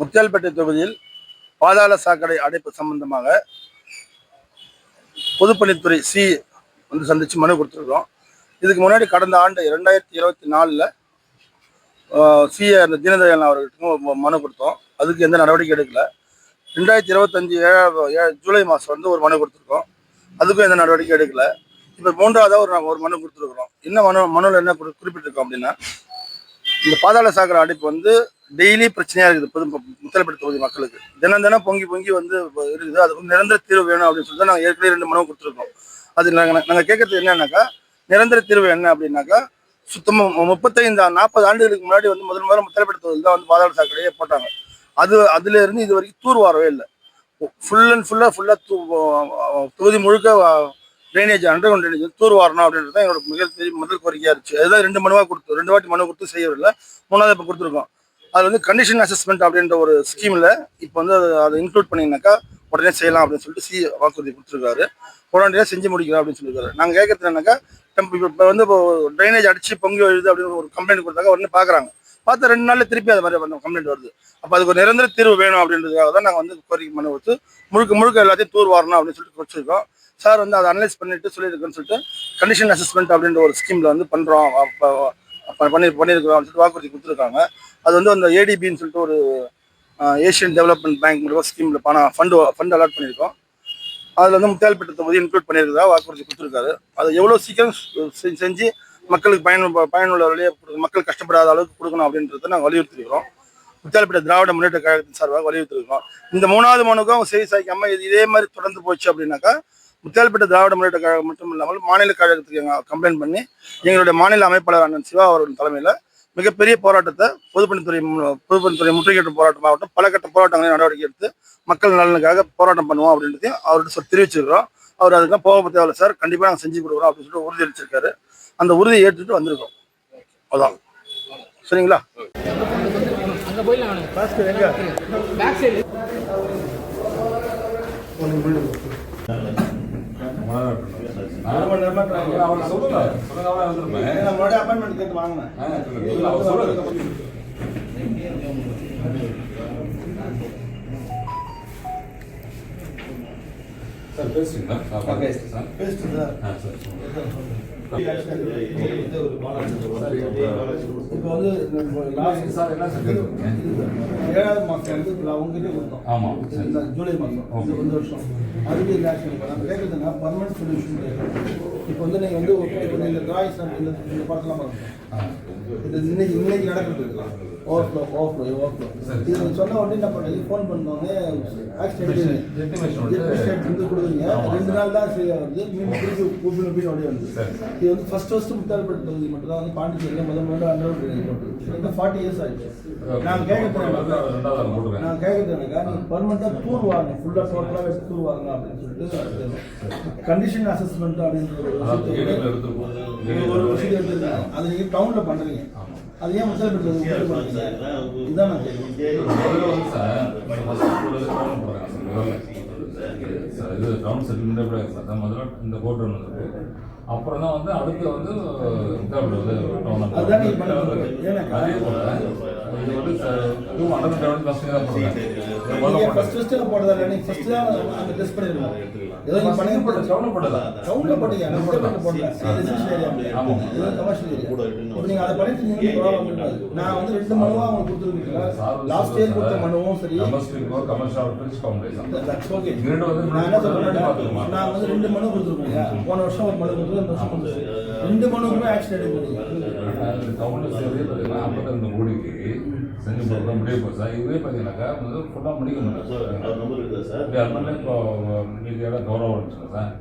முத்தியால்பேட்டை தொகுதியில் பாதாள சாக்கடை அடைப்பு சம்பந்தமாக பொதுப்பணித்துறை சி வந்து சந்தித்து மனு கொடுத்துருக்கோம் இதுக்கு முன்னாடி கடந்த ஆண்டு இரண்டாயிரத்தி இருபத்தி நாலில் சி அந்த தீனதயாளன் அவர்களுக்கும் மனு கொடுத்தோம். அதுக்கு எந்த நடவடிக்கை எடுக்கல. ரெண்டாயிரத்தி இருபத்தஞ்சி ஏழாவது ஏ ஜூலை மாதம் வந்து ஒரு மனு கொடுத்துருக்கோம். அதுக்கும் எந்த நடவடிக்கை எடுக்கல. இப்போ மூன்றாவதாக ஒரு ஒரு மனு கொடுத்துருக்குறோம். என்ன மனு மனுவில் என்ன குறிப்பிட்டிருக்கோம் அப்படின்னா இந்த பாதாள சாக்கடை அடைப்பு வந்து டெய்லி பிரச்சனையா இருக்குது. பொது முத்தலப்பட்டு தொகுதி மக்களுக்கு. தினம் தினம் பொங்கி பொங்கி வந்து இருக்குது. அது வந்து நிரந்தர தீர்வு வேணும் அப்படின்னு சொல்லிட்டு நாங்கள் ஏற்கனவே ரெண்டு மனு கொடுத்துருக்கோம். அது நாங்கள் நாங்கள் கேட்கறது என்னன்னாக்கா நிரந்தர தீர்வு என்ன அப்படின்னாக்கா சுத்தமாக முப்பத்தைந்து நாற்பது ஆண்டுகளுக்கு முன்னாடி வந்து முதல் முதல்ல முத்தலப்பட்டு தொகுதியில் தான் வந்து பாதாள சாக்கடையே போட்டாங்க. அது அதுல இருந்து இது வரைக்கும் தூர் வரவே இல்லை. ஃபுல் அண்ட் ஃபுல்லாக ஃபுல்லாக தூ தொகுதி முழுக்க ட்ரைனேஜ் அண்டர் கிரவுண்ட் ட்ரைனேஜ் தூர் வாரணும் அப்படின்றது தான் என்னோட மிகப்பெரிய முதல் கோரிக்கையாக இருந்துச்சு. அதுதான் ரெண்டு மனுவாக கொடுத்து ரெண்டு வாட்டி மனு கொடுத்து செய்யவில்லை. மூணாவது இப்போ கொடுத்துருக்கோம். அது வந்து கண்டிஷன் அசஸ்மெண்ட் அப்படின்ற ஒரு ஸ்கீமில் இப்போ வந்து அது அதை இன்க்ளூட் பண்ணிங்கனாக்கா உடனே செய்யலாம் அப்படின்னு சொல்லிட்டு சி வாக்குறுதி கொடுத்துருக்காரு. உடனடியாக செஞ்சு முடிக்கலாம் அப்படின்னு சொல்லியிருக்காரு. நாங்கள் கேட்கறது என்னன்னாக்கா இப்போ வந்து இப்போ ட்ரைனேஜ் அடிச்சு பொங்கி வருது அப்படின்னு ஒரு கம்ப்ளைண்ட் கொடுத்தாங்க உடனே பார்க்குறாங்க பார்த்தா ரெண்டு நாளில் திருப்பி அது மாதிரி கம்ப்ளைண்ட் வருது. அப்போ அதுக்கு ஒரு நிரந்தர தீர்வு வேணும் அப்படின்றதுக்காக தான் நாங்கள் வந்து கோரிக்கை மனு கொடுத்து முழுக்க முழுக்க எல்லாத்தையும் தூர் வாரணும் அப்படின்னு சொல்லிட்டு வச்சிருக்கோம். சார் வந்து அதை அனலைஸ் பண்ணிட்டு சொல்லியிருக்கேன்னு சொல்லிட்டு கண்டிஷன் அசஸ்மெண்ட் அப்படின்ற ஒரு ஸ்கீமில் வந்து பண்ணுறோம் பண்ணி பண்ணியிருக்கிறோம் அப்படின்னு சொல்லிட்டு வாக்குறுதி கொடுத்துருக்காங்க. அது வந்து அந்த ஏடிபின்னு சொல்லிட்டு ஒரு ஏஷியன் டெவலப்மெண்ட் பேங்க் மூலமாக ஸ்கீமில் பணம் ஃபண்டு ஃபண்ட் அலாட் பண்ணியிருக்கோம் அதில் வந்து முத்தியால்பேட்டை தொகுதி இன்க்ளூட் பண்ணியிருக்கிறதா வாக்குறுதி கொடுத்துருக்காரு. அதை எவ்வளோ சீக்கிரம் செஞ்சு மக்களுக்கு பயன் பயனுள்ள வழியை மக்கள் கஷ்டப்படாத அளவுக்கு கொடுக்கணும் அப்படின்றத நாங்கள் வலியுறுத்திருக்கிறோம். முத்தியால்பேட்டை திராவிட முன்னேற்ற கழகத்தின் சார்பாக வலியுறுத்திருக்கிறோம். இந்த மூணாவது மனுக்கும் அவங்க செய்தி சாய்க்காமல் இது இதே மாதிரி தொடர்ந்து போச்சு அப்படின்னாக்கா முத்தியால்பேட்டை திராவிட முன்னேற்ற கழகம் மட்டும் இல்லாமல் மாநில கழகத்துக்கு எங்கள் கம்ப்ளைண்ட் பண்ணி எங்களுடைய மாநில அமைப்பாளர் அண்ணன் சிவா அவர்கள் தலைமையில் மிகப்பெரிய போராட்டத்தை பொதுப்பணித்துறை பொதுப்பணித்துறை முற்றுகையிட்ட போராட்டமாகட்டும் பல கட்ட போராட்டங்களையும் நடவடிக்கை எடுத்து மக்கள் நலனுக்காக போராட்டம் பண்ணுவோம் அப்படின்றதையும் அவர்கிட்ட சொல்லி தெரிவிச்சிருக்கிறோம். அவர் அதுக்கெல்லாம் போக தேவையில்ல சார் கண்டிப்பாக நாங்கள் செஞ்சு கொடுக்குறோம் அப்படின்னு சொல்லிட்டு உறுதி அளிச்சிருக்காரு. அந்த உறுதியை ஏற்றுட்டு வந்திருக்கோம். அதான். சரிங்களா? சைடு அரை மணி நேரமா try அவர் சொல்லுங்க சொல்லுங்க அவரே வந்துருப்பேன் ஏன்னா முன்னாடி appointment கேட்டு வாங்கினேன். அவர் சொல்லுங்க சார் பேசுறீங்களா சார் பேசுறேன் சார் பேசிட்டு சார். ஆ சார். இப்போ வந்து சார் என்ன சார் ஏழாவது மாசம் வந்து இப்ப உங்ககிட்ட கொடுத்தோம் ஆமா. இந்த ஜூலை மாசம் ஓகே. இந்த வருஷம் அதுக்கு ரியாக்ஷன் இப்போ நம்ம கேட்குறதுனா பர்மனன்ட் சொல்யூஷன் இப்போ வந்து நீங்கள் வந்து இப்போ இந்த டிராயிங்ஸ் இந்த இந்த படத்தெல்லாம் பாருங்க இது இன்னைக்கு இன்னைக்கு நடக்கிறது ஓவர்ஃப்ளோ ஓவர்ஃப்ளோ ஓவர்ஃப்ளோ சரி. இது சொன்ன உடனே என்ன பண்ணி ஃபோன் பண்ணுவாங்க ஆக்சிடென்ட் வந்து- கொடுக்குறீங்க ரெண்டு நாள் தான் சரியா வந்து மீன் திருப்பி கூப்பிட்டு மீன் ஓடி வந்து இது வந்து ஃபர்ஸ்ட் ஃபர்ஸ்ட் முத்தால்பட்டு தொகுதி மட்டும் தான் வந்து பாண்டிச்சேரியில் முதல் முதல்ல அண்டர் ஃபார்ட்டி இயர்ஸ் ஆயிடுச்சு நான் கேட்கறது நான் கேட்கறது எனக்கா நீங்க பர்மனெண்ட்டாக வாங்க ஃபுல்லாக டோட்டலாக வச்சு டூர் வாங்க அப்படின்னு சொல்லிட்டு கண்டிஷன் அசஸ்மெண்ட் அப்படின்னு ஒரு எடுத்துருக்கீங்க அதை நீங்கள் டவுனில் பண்ணுறீங்க ஆமா. அது ஏன் முத்தால்பட்டு தொகுதி பண்ணுறீங்க இதுதான் நான் இது டவுன் செட்டில்மெண்ட் அதான் முதல்ல இந்த கோர்ட் ஒன்று இருக்கு. அப்புறம் தான் வந்து அடுத்து வந்து டவுன்? அதே போல இது வந்து இதுவும் அண்டர் தான் போடுறாங்க. ஃபர்ஸ்ட். ஃபர்ஸ்ட் இல்லை ஃபர்ஸ்ட் தான் அந்த டெஸ்ட் பண்ணிருக்கோம் ஏதோ நீங்கள் பண்ணி போட்டு டவுன்ல போட்டீங்க போடல. ரெசிடென்ஷியல் ஏரியா ஆமா. இது கமர்ஷியல் ஏரியா இப்போ நீங்க அதை பண்ணிட்டு நீங்க ப்ராப்ளம் நான் வந்து ரெண்டு மனுவா உங்களுக்கு லாஸ்ட் இயர் கொடுத்த மனுவும் சரி. கமர்ஷியல் கோ கமர்ஷியல் தட்ஸ் ஓகே ரெண்டு வந்து நான் என்ன சொல்றேன் ரெண்டு பார்த்துக்கோமா? நான் வந்து ரெண்டு மனு கொடுத்துருக்கேன் போன வருஷம் ஒரு மனு கொடுத்துருக்கேன் இந்த வருஷம் கொடுத்துருக்கேன் ரெண்டு ஆக்ஷன் எடுக்கிறீங்க டவுன்ல சரி பார்த்தீங்கன்னா ஐம்பத்தெண்டு கோடிக்கு செஞ்சு முடிய போச்சு சார். இதுவே பார்த்தீங்கன்னாக்கா வந்து ஃபுல்லாக முடிக்க முடியும் சார். அது மாதிரி இப்போ உங்களுக்கு ஏதாவது கௌரவம் சார்?